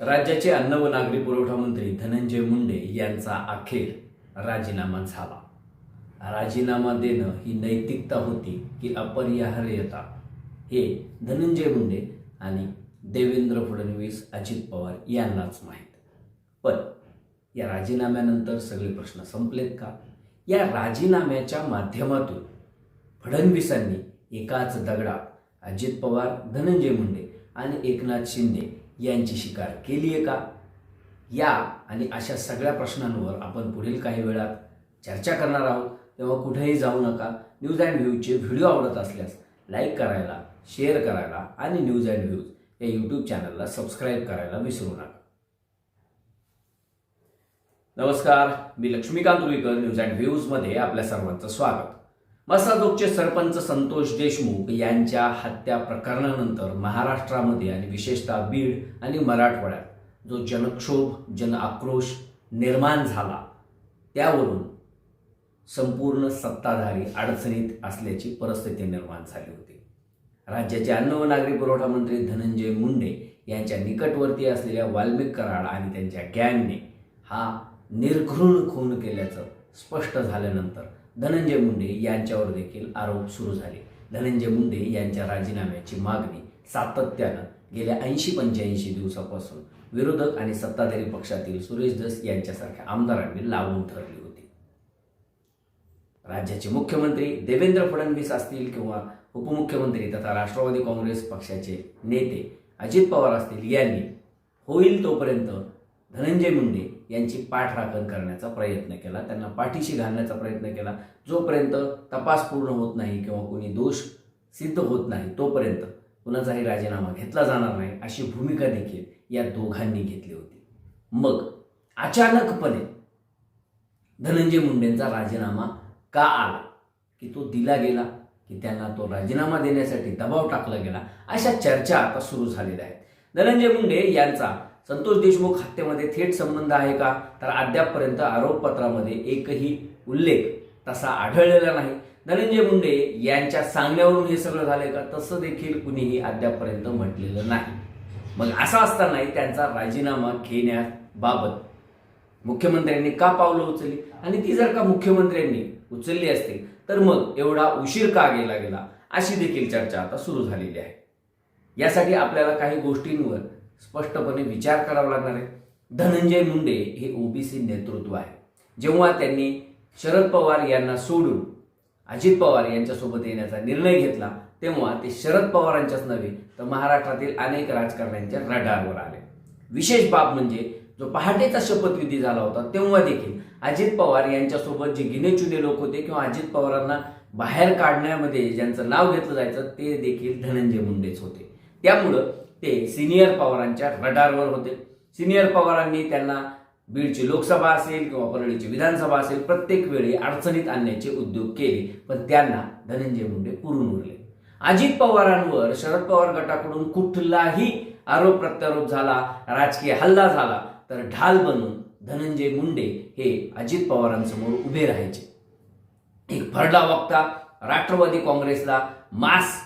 राज्याचे अन्न व नागरी पुरवठा मंत्री धनंजय मुंडे यांचा अखेर राजीनामा झाला. राजीनामा देणं ही नैतिकता होती की अपरिहार्यता? हे धनंजय मुंडे आणि देवेंद्र फडणवीस अजित पवार यांनाच माहीत. पण या राजीनाम्यानंतर सगळे प्रश्न संपलेत का? या राजीनाम्याच्या माध्यमातून फडणवीसांनी एकाच दगडात अजित पवार धनंजय मुंडे आणि एकनाथ शिंदे यांची शिकार केली आहे का? या आणि अशा सगळ्या प्रश्नांवर आपण पुढील काही वेळात चर्चा करणार आहोत. तेव्हा कुठेही जाऊ नका. न्यूज अँड व्ह्यूजचे व्हिडिओ आवडत असल्यास लाईक करायला शेअर करायला आणि न्यूज अँड व्ह्यूज या यूट्यूब चॅनलला सबस्क्राईब करायला विसरू नका. नमस्कार. मी लक्ष्मीकांत रुईकर न्यूज अँड व्ह्यूजमध्ये आपल्या सर्वांचं स्वागत. मसादुकचे सरपंच संतोष देशमुख यांच्या हत्या प्रकरणानंतर महाराष्ट्रामध्ये आणि विशेषतः बीड आणि मराठवाड्यात जो जनक्षोभ जन आक्रोश निर्माण झाला त्यावरून संपूर्ण सत्ताधारी अडचणीत असल्याची परिस्थिती निर्माण झाली होती. राज्याचे अन्न व नागरी पुरवठा मंत्री धनंजय मुंडे यांच्या निकटवर्ती असलेल्या वाल्मिक कराड आणि त्यांच्या गँगने हा निर्घृण खून केल्याचं स्पष्ट झाल्यानंतर धनंजय मुंडे यांच्यावर देखील आरोप सुरू झाले. धनंजय मुंडे यांच्या राजीनाम्याची मागणी सातत्यानं गेल्या ऐंशी पंच्याऐंशी दिवसापासून विरोधक आणि सत्ताधारी पक्षातील सुरेश दस यांच्यासारख्या आमदारांनी लावून ठरली होती. राज्याचे मुख्यमंत्री देवेंद्र फडणवीस असतील किंवा उपमुख्यमंत्री तथा राष्ट्रवादी काँग्रेस पक्षाचे नेते अजित पवार असतील यांनी होईल तोपर्यंत धनंजय मुंडे यांची पाठराखण करण्याचा प्रयत्न केला. त्यांना पाठीशी घालण्याचा प्रयत्न केला. जोपर्यंत तपास पूर्ण होत नाही किंवा कोणी दोष सिद्ध होत नाही तोपर्यंत कुणाचाही राजीनामा घेतला जाणार नाही अशी भूमिका देखील या दोघांनी घेतली होती. मग अचानकपणे धनंजय मुंडेंचा राजीनामा का आला? की तो दिला गेला? की त्यांना तो राजीनामा देण्यासाठी दबाव टाकला गेला? अशा चर्चा आता सुरू झालेल्या आहेत. धनंजय मुंडे यांचा संतोष देशमुख हत्येमध्ये थेट संबंध आहे का? तर अद्यापपर्यंत आरोपपत्रामध्ये एकही उल्लेख तसा आढळलेला नाही. धनंजय मुंडे यांच्या सांगण्यावरून हे सगळं झालंय का? तसं देखील कुणीही अद्यापपर्यंत म्हटलेलं नाही. मग असं असतानाही त्यांचा राजीनामा घेण्याबाबत मुख्यमंत्र्यांनी का पावलं उचलली? आणि ती जर का मुख्यमंत्र्यांनी उचलली असतील तर मग एवढा उशीर का गेला गेला? अशी देखील चर्चा आता सुरू झालेली आहे. यासाठी आपल्याला काही गोष्टींवर स्पष्टपणे विचार करावा लागणार आहे. धनंजय मुंडे हे ओबीसी नेतृत्व आहे. जेव्हा त्यांनी शरद पवार यांना सोडून अजित पवार यांच्यासोबत येण्याचा निर्णय घेतला तेव्हा ते शरद पवारांच्याच नव्हे तर महाराष्ट्रातील अनेक राजकारण्यांच्या रडारवर आले. विशेष बाब म्हणजे जो पहाटेचा शपथविधी झाला होता तेव्हा देखील अजित पवार यांच्यासोबत जे गिनेचुने लोक होते किंवा अजित पवारांना बाहेर काढण्यामध्ये ज्यांचं नाव घेतलं जायचं ते देखील धनंजय मुंडेच होते. त्यामुळं ते सिनियर पवारांच्या रडारवर होते. सिनियर पवारांनी त्यांना बीडची लोकसभा असेल किंवा परळीची विधानसभा असेल प्रत्येक वेळी अडचणीत आणण्याचे उद्योग केले पण त्यांना धनंजय मुंडे पुरून उरले. अजित पवारांवर शरद पवार गटाकडून कुठलाही आरोप प्रत्यारोप झाला राजकीय हल्ला झाला तर ढाल बनून धनंजय मुंडे हे अजित पवारांसमोर उभे राहायचे. एक भरडा वक्ता राष्ट्रवादी काँग्रेसला मास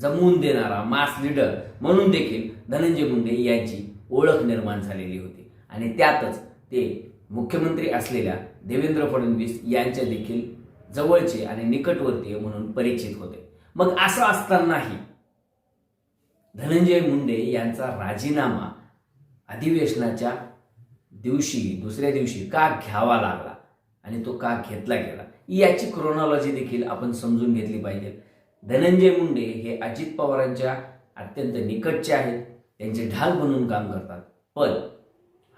जमवून देणारा मास लीडर म्हणून देखील धनंजय मुंडे यांची ओळख निर्माण झालेली होती. आणि त्यातच ते मुख्यमंत्री असलेल्या देवेंद्र फडणवीस यांच्या देखील जवळचे आणि निकटवर्तीय म्हणून परिचित होते. मग असं असतानाही धनंजय मुंडे यांचा राजीनामा अधिवेशनाच्या दिवशी दुसऱ्या दिवशी का घ्यावा लागला? आणि तो का घेतला गेला? याची क्रोनॉलॉजी देखील आपण समजून घेतली पाहिजे. धनंजय मुंडे हे अजित पवारांच्या अत्यंत निकटचे आहेत. त्यांचे ढाल बनून काम करतात. पण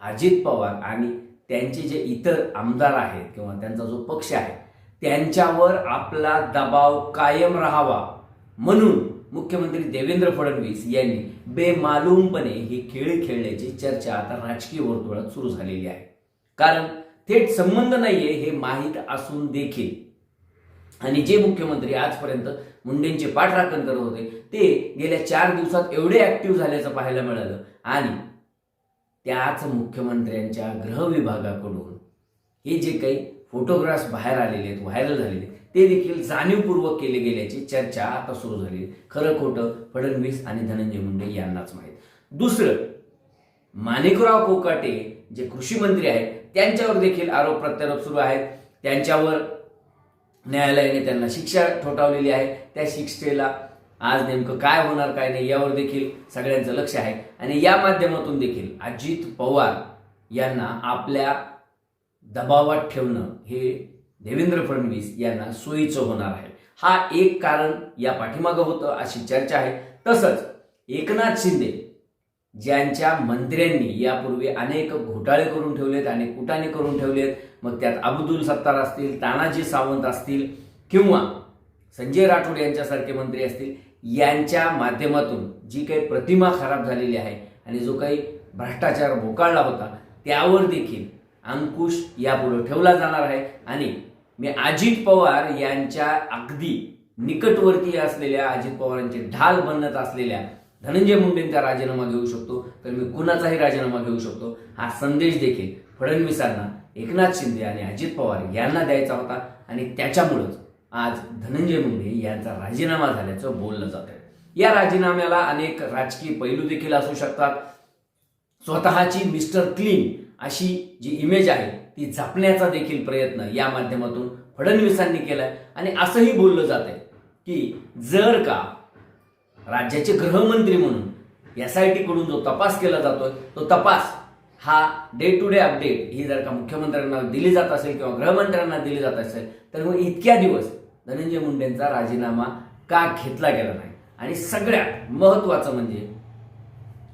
अजित पवार आणि त्यांचे जे इतर आमदार आहेत किंवा त्यांचा जो पक्ष आहे त्यांच्यावर आपला दबाव कायम राहावा म्हणून मुख्यमंत्री देवेंद्र फडणवीस यांनी बेमालूमपणे ही खेळ खेळण्याची चर्चा आता राजकीय वर्तुळात सुरू झालेली आहे. कारण थेट संबंध नाहीये हे माहीत असून देखील. आणि जे मुख्यमंत्री आजपर्यंत मुंडेंचे पाठराखण करत होते ते गेल्या चार दिवसात एवढे ऍक्टिव्ह झाल्याचं पाहायला मिळालं. आणि त्याच मुख्यमंत्र्यांच्या गृह विभागाकडून हे जे काही फोटोग्राफ्स बाहेर आलेले आहेत व्हायरल झालेले ते देखील जाणीवपूर्वक केले गेल्याची चर्चा आता सुरू झाली खरं खोटं फडणवीस आणि धनंजय मुंडे यांनाच माहीत. दुसरं माणिकराव कोकाटे जे कृषी मंत्री आहेत त्यांच्यावर देखील आरोप प्रत्यारोप सुरू आहेत. त्यांच्यावर न्यायालयाने त्यांना शिक्षा ठोठावलेली आहे. त्या शिक्षेला आज नेमकं काय होणार काय नाही यावर देखील सगळ्यांचं लक्ष आहे. आणि या माध्यमातून देखील अजित पवार यांना आपल्या दबावात ठेवणं हे देवेंद्र फडणवीस यांना सोयीचं होणार आहे. हा एक कारण या पाठीमागं होतं अशी चर्चा आहे. तसंच एकनाथ शिंदे ज्यांच्या मंत्र्यांनी यापूर्वी अनेक घोटाळे करून ठेवलेत अनेक कुटाणे करून ठेवलेत. मग त्यात अब्दुल सत्तार असतील तानाजी सावंत असतील किंवा संजय राठोड यांच्यासारखे मंत्री असतील यांच्या माध्यमातून जी काही प्रतिमा खराब झालेली आहे आणि जो काही भ्रष्टाचार बोकाळला होता त्यावर देखील अंकुश यापुढे ठेवला जाणार आहे. आणि मी अजित पवार यांच्या अगदी निकटवर्तीय असलेल्या अजित पवारांचे ढाल बनत असलेल्या धनंजय मुंडेंचा राजीनामा घेऊ शकतो तर मी कुणाचाही राजीनामा घेऊ शकतो. हा संदेश देखील फडणवीसांना एकनाथ शिंदे आणि अजित पवार यांना द्यायचा होता आणि त्याच्यामुळंच आज धनंजय मुंडे यांचा राजीनामा झाल्याचं बोललं जात आहे या राजीनाम्याला अनेक राजकीय पैलू देखील असू शकतात. स्वतःची मिस्टर क्लीन अशी जी इमेज आहे ती जपण्याचा देखील प्रयत्न या माध्यमातून फडणवीसांनी केलाय. आणि असंही बोललं जात आहे की जर का राज्याचे गृहमंत्री म्हणून एस आय टीकडून जो तपास केला जातोय तो तपास हा डे टू डे अपडेट ही जर का मुख्यमंत्र्यांना दिली जात असेल किंवा गृहमंत्र्यांना दिली जात असेल तर मग इतक्या दिवस धनंजय मुंडेंचा राजीनामा का घेतला गेला नाही? आणि सगळ्यात महत्वाचं म्हणजे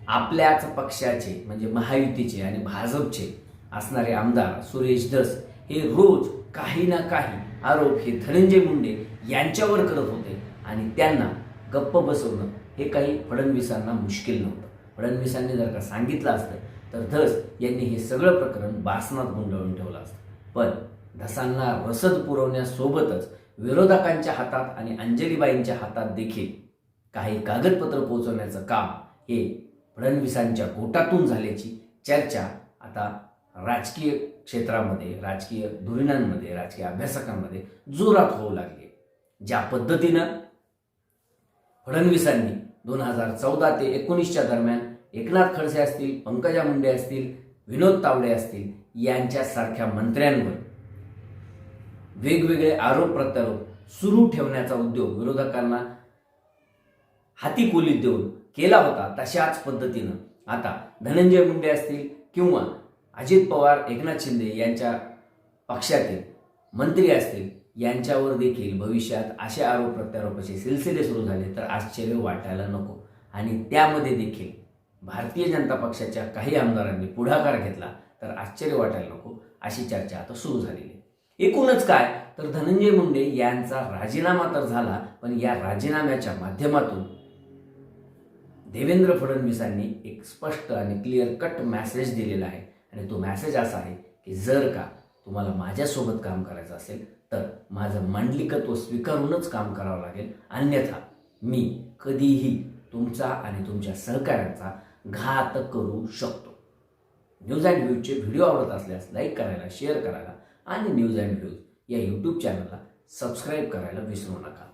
आपल्याच पक्षाचे म्हणजे महायुतीचे आणि भाजपचे असणारे आमदार सुरेश धस हे रोज काही ना काही आरोप हे धनंजय मुंडे यांच्यावर करत होते आणि त्यांना गप्प बसवणं हे काही फडणवीसांना मुश्किल नव्हतं. फडणवीसांनी जर का सांगितलं असतं तर धस यांनी हे सगळं प्रकरण बासनात गुंडळून ठेवलं असतं. पण धसांना रसद पुरवण्यासोबतच विरोधकांच्या हातात आणि अंजलीबाईंच्या हातात देखील काही कागदपत्र पोहोचवण्याचं काम हे फडणवीसांच्या गोटातून झाल्याची चर्चा आता राजकीय क्षेत्रामध्ये राजकीय धुरीणांमध्ये राजकीय अभ्यासकांमध्ये जोरात होऊ लागली ज्या पद्धतीनं फडणवीसांनी दोन हजार चौदा ते एकोणीसच्या दरम्यान एकनाथ खडसे असतील पंकजा मुंडे असतील विनोद तावडे असतील यांच्यासारख्या मंत्र्यांवर वेगवेगळे आरोप प्रत्यारोप सुरू ठेवण्याचा उद्योग विरोधकांना हाती कोलीत देऊन केला होता तशाच पद्धतीनं. आता धनंजय मुंडे असतील किंवा अजित पवार एकनाथ शिंदे यांच्या पक्षातील मंत्री असतील यांच्यावर देखील भविष्यात असे आरोप प्रत्यारोपाचे सिलसिले सुरू झाले तर आश्चर्य वाटायला नको. आणि त्यामध्ये देखील भारतीय जनता पक्षाच्या काही आमदारांनी पुढाकार घेतला तर आश्चर्य वाटायला नको अशी चर्चा आता सुरू झालेली आहे. एकूणच काय? तर धनंजय मुंडे यांचा राजीनामा तर झाला पण या राजीनाम्याच्या माध्यमातून देवेंद्र फडणवीसांनी एक स्पष्ट आणि क्लिअर कट मॅसेज दिलेला आहे. आणि तो मॅसेज असा आहे की जर का तुम्हाला माझ्यासोबत काम करायचं असेल तर माझं मांडलिकत्व स्वीकारूनच काम करावं लागेल. अन्यथा मी कधीही तुमचा आणि तुमच्या सहकाऱ्यांचा घात करू शकतो. न्यूज अँड व्ह्यूजचे व्हिडिओ आवडत असल्यास लाईक करायला शेअर करायला आणि न्यूज अँड व्ह्यूज या यूट्यूब चॅनलला सबस्क्राईब करायला विसरू नका.